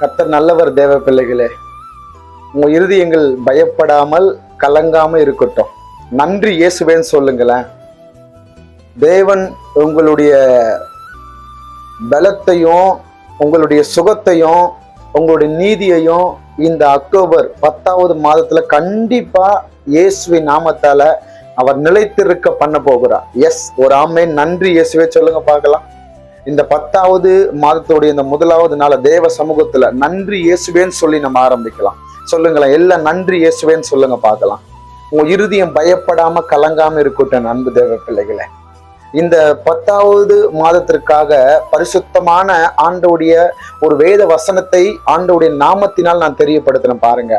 கத்தர் நல்லவர் தேவ பிள்ளைகளே உங்க இருதயங்கள் பயப்படாமல் கலங்காம இருக்கட்டும். நன்றி இயேசுவேன்னு சொல்லுங்களேன். தேவன் உங்களுடைய பலத்தையும் உங்களுடைய சுகத்தையும் உங்களுடைய நீதியையும் இந்த அக்டோபர் பத்தாவது மாதத்துல கண்டிப்பா இயேசுவி நாமத்தால அவர் நிலைத்திருக்க பண்ண போகிறார். எஸ் ஒரு ஆமை நன்றி இயேசுவே. சொல்லுங்க பார்க்கலாம். இந்த பத்தாவது மாதத்துடைய இந்த முதலாவது நாள தேவ சமூகத்துல நன்றி இயேசுவேன்னு சொல்லி நம்ம ஆரம்பிக்கலாம். சொல்லுங்களேன் எல்லாம் நன்றி இயேசுவேன்னு சொல்லுங்க பார்க்கலாம். உங்க இருதயம் பயப்படாம கலங்காம இருக்கட்டும் அன்பு தேவ பிள்ளைகளை. இந்த பத்தாவது மாதத்திற்காக பரிசுத்தமான ஆண்டவுடைய ஒரு வேத வசனத்தை ஆண்டவுடைய நாமத்தினால் நான் தெரியப்படுத்தினேன் பாருங்க.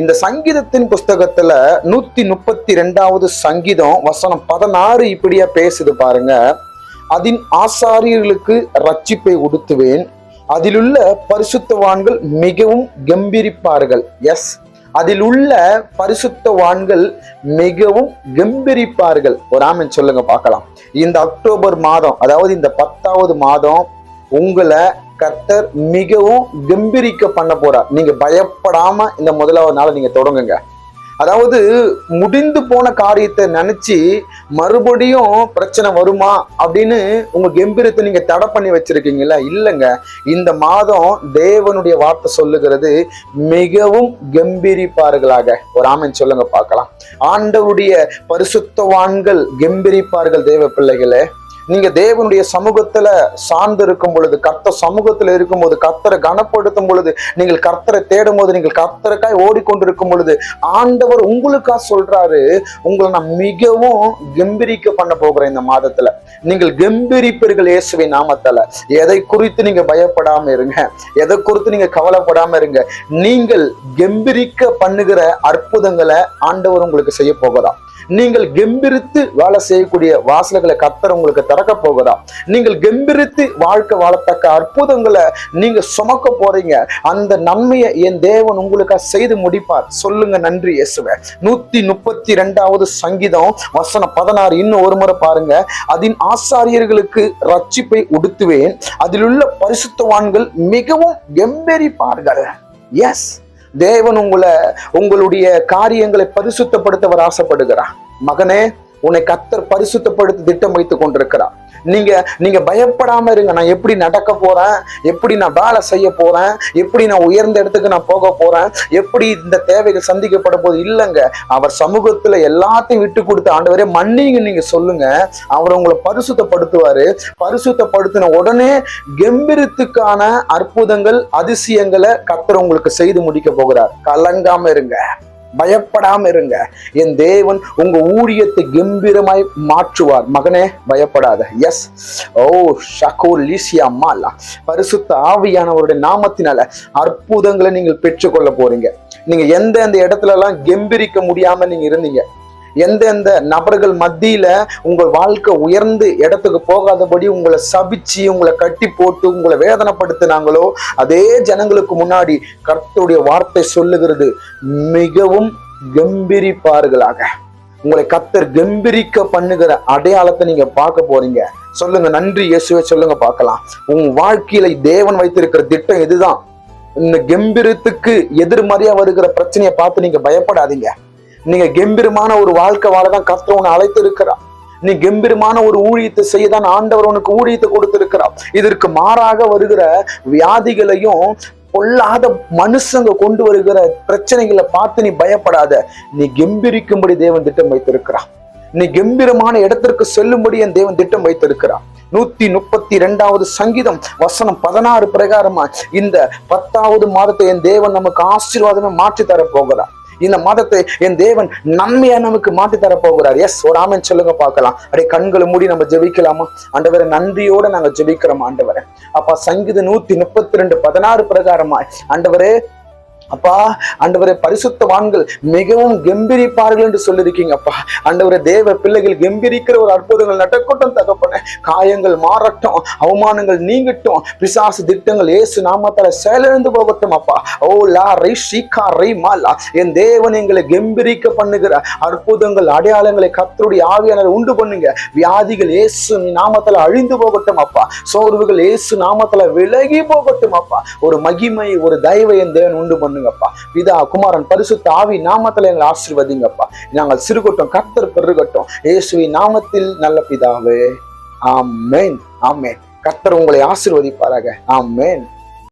இந்த சங்கீதத்தின் புஸ்தகத்துல நூத்தி முப்பத்தி ரெண்டாவது சங்கீதம் வசனம் பதினாறு இப்படியா பேசுது பாருங்க. அதன் ஆசாரியர்களுக்கு ரட்சிப்பை உடுத்துவேன். அதிலுள்ள பரிசுத்தவான்கள் மிகவும் கம்பீரிப்பார்கள். எஸ் அதில் உள்ள பரிசுத்தவான்கள் மிகவும் கம்பீரிப்பார்கள். ஒரு ஆமன் சொல்லுங்க பார்க்கலாம். இந்த அக்டோபர் மாதம் அதாவது இந்த பத்தாவது மாதம் உங்களை கர்த்தர் மிகவும் கம்பீரிக்க பண்ண போறார். நீங்க பயப்படாம இந்த முதலாவது நாளை நீங்க தொடங்குங்க. அதாவது முடிந்து போன காரியத்தை நினைச்சு மறுபடியும் பிரச்சனை வருமா அப்படின்னு உங்க கம்பீரத்தை நீங்க தடை பண்ணி வச்சிருக்கீங்களா இல்லைங்க. இந்த மாதம் தேவனுடைய வார்த்தை சொல்லுகிறது மிகவும் கம்பீரிப்பார்களாக. ஒரு ஆமன் சொல்லுங்க பார்க்கலாம். ஆண்டவருடைய பரிசுத்தவான்கள் கம்பீரிப்பார்கள் தேவ பிள்ளைகளே. நீங்க தேவனுடைய சமூகத்துல சார்ந்து இருக்கும் பொழுது கர்த்த சமூகத்துல இருக்கும்போது கர்த்தரை கனப்படுத்தும் பொழுது நீங்கள் கர்த்தரை தேடும் போது நீங்கள் கர்த்தருக்காய் ஓடிக்கொண்டிருக்கும் பொழுது ஆண்டவர் உங்களுக்கா சொல்றாரு உங்களை நான் மிகவும் கம்பீரிக்க பண்ண போகிறேன் இந்த மாதத்துல. நீங்கள் கம்பீரிப்பீர்கள் இயேசுவை நாமத்தால. எதை குறித்து நீங்க பயப்படாம இருங்க எதை குறித்து நீங்க கவலைப்படாம இருங்க நீங்கள் கம்பீரிக்க பண்ணுகிற அற்புதங்களை ஆண்டவர் உங்களுக்கு செய்ய போகிறார் நீங்கள் கெம்பிரித்து வேலை செய்யக்கூடிய வாசல்களை கத்தர் உங்களுக்கு திறக்க போகிறா நீங்கள் கெம்பிரித்து வாழ்க்கை வாழத்தக்க அற்புதங்களை நீங்க சுமக்க போறீங்க. அந்த நன்மையை என் தேவன் உங்களுக்காக செய்து முடிப்பார். சொல்லுங்க நன்றி இயேசுவே. நூத்தி முப்பத்தி ரெண்டாவது சங்கீதம் வசனம் பதினாறு. இன்னும் ஒரு முறை பாருங்க. அதன் ஆசாரியர்களுக்கு ரட்சிப்பை உடுத்துவேன். அதிலுள்ள பரிசுத்தவான்கள் மிகவும் கெம்பெரிப்பார்கள். எஸ் தேவன் உங்களை உங்களுடைய காரியங்களை பரிசுத்தப்படுத்தவர் ஆசைப்படுகிறார். மகனே உன்னை கத்தர் பரிசுத்தப்படுத்த திட்டம் வைத்துக் கொண்டிருக்கிறார். நீங்க நீங்க பயப்படாம இருங்க. நான் எப்படி நடக்க போறேன்? எப்படி நான் வேலை செய்ய போறேன்? எப்படி நான் உயர்ந்த இடத்துக்கு நான் போக போறேன்? எப்படி இந்த தேவைகள் சந்திக்கப்பட போது இல்லைங்க. அவர் சமூகத்துல எல்லாத்தையும் விட்டு கொடுத்து ஆண்டவரே மன்னிங்க நீங்க சொல்லுங்க. அவர் உங்களை பரிசுத்தப்படுத்துவாரு. பரிசுத்தப்படுத்தின உடனே கம்பீரத்துக்கான அற்புதங்கள் அதிசயங்களை கத்தர் உங்களுக்கு செய்து முடிக்க போகிறார். கலங்காம இருங்க. பயப்படாம இருங்க என் தேவன் உங்க ஊழியத்தை கம்பீரமாய் மாற்றுவார். மகனே பயப்படாத. எஸ் ஓ ஷகோ லீசியா மாலா. பரிசுத்த ஆவியானவருடைய நாமத்தினால அற்புதங்களை நீங்கள் பெற்றுக்கொள்ள போறீங்க. நீங்க எந்த எந்த இடத்துல எல்லாம் கம்பீரிக்க முடியாம நீங்க இருந்தீங்க. எந்தெந்த நபர்கள் மத்தியில உங்கள் வாழ்க்கை உயர்ந்து இடத்துக்கு போகாதபடி உங்களை சபிச்சு உங்களை கட்டி போட்டு உங்களை வேதனைப்படுத்தினாங்களோ அதே ஜனங்களுக்கு முன்னாடி கர்த்தருடைய வார்த்தை சொல்லுகிறது மிகவும் கம்பீரிப்பார்களாக. உங்களை கத்தர் கம்பீரிக்க பண்ணுகிற அடையாளத்தை நீங்க பார்க்க போறீங்க. சொல்லுங்க நன்றி இயேசுவை சொல்லுங்க பார்க்கலாம். உன் வாழ்க்கையில தேவன் வைத்திருக்கிற திட்டம் இதுதான் இந்த கம்பீரத்துக்கு எதிர்மறையா வருகிற பிரச்சனையை பார்த்து நீங்க பயப்படாதீங்க. நீங்க கம்பீரமான ஒரு வாழ்க்கை வாழதான் கர்த்தர் உன்னை அழைத்து இருக்கிறார் நீ கம்பீரமான ஒரு ஊழியத்தை செய்யதான் ஆண்டவர் உனக்கு ஊழியத்தை கொடுத்திருக்கிறார். இதற்கு மாறாக வருகிற வியாதிகளையும் பொல்லாத மனுஷங்க கொண்டு வருகிற பிரச்சனைகளை பார்த்து நீ பயப்படாத. நீ கம்பீரிக்கும்படி தேவன் திட்டம் வைத்திருக்கிறான் நீ கம்பீரமான இடத்திற்கு செல்லும்படி என் தேவன் திட்டம் வைத்திருக்கிறான் நூத்தி முப்பத்தி ரெண்டாவது சங்கீதம் வசனம் பதினாறு பிரகாரமா இந்த பத்தாவது மாதத்தை என் தேவன் நமக்கு ஆசீர்வாதமே மாற்றி தர போகிறார். இந்த மாதத்தை என் தேவன் நன்மையா நமக்கு மாற்றி தர போகிறார் எஸ் ஒரு ஆமன் சொல்லுங்க பார்க்கலாம். அப்படியே கண்களை மூடி நம்ம ஜெபிக்கலாமா? ஆண்டவரை நன்றியோட நாங்க ஜெபிக்கிறோம் ஆண்டவரை. அப்பா சங்கீத நூத்தி முப்பத்தி ரெண்டு பதினாறு பிரகாரமா ஆண்டவரே அப்பா ஆண்டவரே பரிசுத்தவான்கள் மிகவும் கம்பீரிப்பார்கள் என்று சொல்லியிருக்கீங்க அப்பா. ஆண்டவரே தேவ பிள்ளைகள் கம்பீரிக்கிற ஒரு அற்புதங்கள் நடக்கட்டும் தகப்பன. காயங்கள் மாறட்டும் அவமானங்கள் நீங்கட்டும். பிசாசு திட்டங்கள் ஏசு நாமத்தால செயலிழந்து போகட்டும் அப்பா. ஓ லா ரை ஷீகா ரை மாலா என் தேவன் எங்களை கம்பீரிக்க பண்ணுகிற அற்புதங்கள் அடையாளங்களை கத்தருடைய ஆவியானவர் உண்டு பண்ணுங்க. வியாதிகள் ஏசு நாமத்துல அழிந்து போகட்டும் அப்பா. சோர்வுகள் ஏசு நாமத்துல விலகி போகட்டும் அப்பா. ஒரு மகிமை ஒரு தயவை என் தேவன் உண்டு பண்ணு பண்ணுங்கப்பா. பிதா குமாரன் பரிசுத்த ஆவி நாமத்தில் எங்களை ஆசிர்வதிங்கப்பா. நாங்கள் சிறுகட்டும் கர்த்தர் பெருகட்டும். இயேசுவின் நாமத்தில் நல்ல பிதாவே. ஆமேன். ஆமேன். கர்த்தர் உங்களை ஆசீர்வதிப்பாராக. ஆமேன்.